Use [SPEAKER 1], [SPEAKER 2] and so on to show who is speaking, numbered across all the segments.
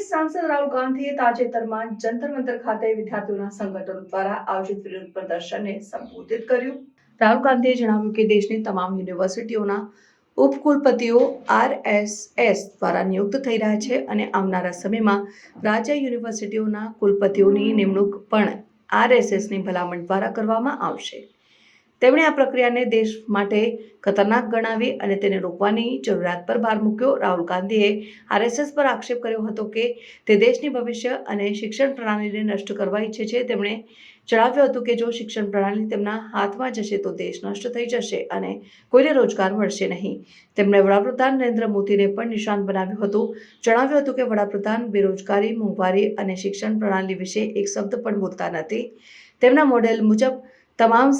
[SPEAKER 1] રાહુલ ગાંધીએ તાજેતરમાં જંતર મંતર ખાતે વિદ્યાર્થીઓના સંગઠનો દ્વારા આયોજિત વિરોધ પ્રદર્શનને સંબોધિત કર્યું. રાહુલ ગાંધીએ જણાવ્યું કે દેશની તમામ યુનિવર્સિટીઓના ઉપકુલપતિઓ આરએસએસ દ્વારા નિયુક્ત થઈ રહ્યા છે અને આવનારા સમયમાં રાજ્ય યુનિવર્સિટીઓના કુલપતિઓની નિમણૂક પણ આરએસએસની ભલામણ દ્વારા કરવામાં આવશે. તેમણે આ પ્રક્રિયાને દેશ માટે ખતરનાક ગણાવી અને તેને રોકવાની જરૂરિયાત પર ભાર મૂક્યો. રાહુલ ગાંધીએ આરએસએસ પર આક્ષેપ કર્યો હતો કે તે દેશની ભવિષ્ય અને શિક્ષણ પ્રણાલીને નષ્ટ કરવા ઈચ્છે છે. તેમણે જણાવ્યું હતું કે જો શિક્ષણ પ્રણાલી તેમના હાથમાં જશે તો દેશ નષ્ટ થઈ જશે અને કોઈને રોજગાર મળશે નહીં. તેમણે વડાપ્રધાન નરેન્દ્ર મોદીને પણ નિશાન બનાવ્યું હતું. જણાવ્યું હતું કે વડાપ્રધાન બેરોજગારી, મોંઘવારી અને શિક્ષણ પ્રણાલી વિશે એક શબ્દ પણ બોલતા નથી. તેમના મોડેલ મુજબ તમામ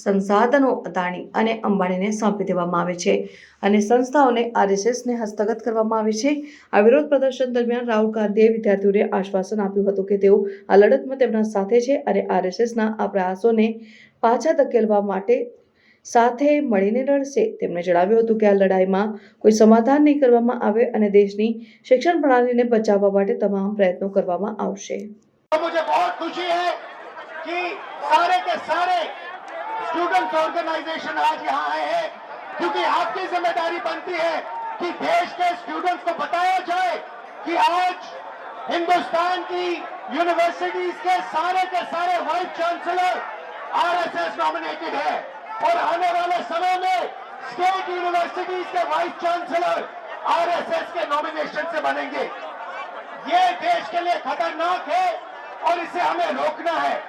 [SPEAKER 1] સંસાધનો અદાણી અને અંબાણીને સોંપી દેવામાં આવે છે અને સંસ્થાઓને આરએસએસને હસ્તગત કરવામાં આવે છે. આ વિરોધ પ્રદર્શન દરમિયાન રાહુલ ગાંધીએ વિદ્યાર્થીઓને આશ્વાસન આપ્યું હતું કે તેઓ આ લડતમાં તેમના સાથે છે અને આરએસએસના આ પ્રયાસોને પાછા ધકેલવા માટે સાથે મળીને લડશે. તેમણે જણાવ્યું હતું કે આ લડાઈમાં કોઈ સમાધાન નહીં કરવામાં આવે અને દેશની શિક્ષણ પ્રણાલીને બચાવવા માટે તમામ પ્રયત્નો કરવામાં આવશે.
[SPEAKER 2] મુજે બહુ ખુશી હૈ कि सारे के सारे स्टूडेंट्स ऑर्गेनाइजेशन आज यहाँ आए हैं, क्योंकि आपकी ज़िम्मेदारी बनती है कि देश के स्टूडेंट्स को बताया जाए कि आज हिंदुस्तान की यूनिवर्सिटीज के सारे के सारे वाइस चांसलर आरएसएस नॉमिनेटेड है। और आने वाले समय में स्टेट यूनिवर्सिटीज के वाइस चांसलर आरएसएस के नॉमिनेशन से बनेंगे। ये देश के लिए खतरनाक है और इसे हमें रोकना है।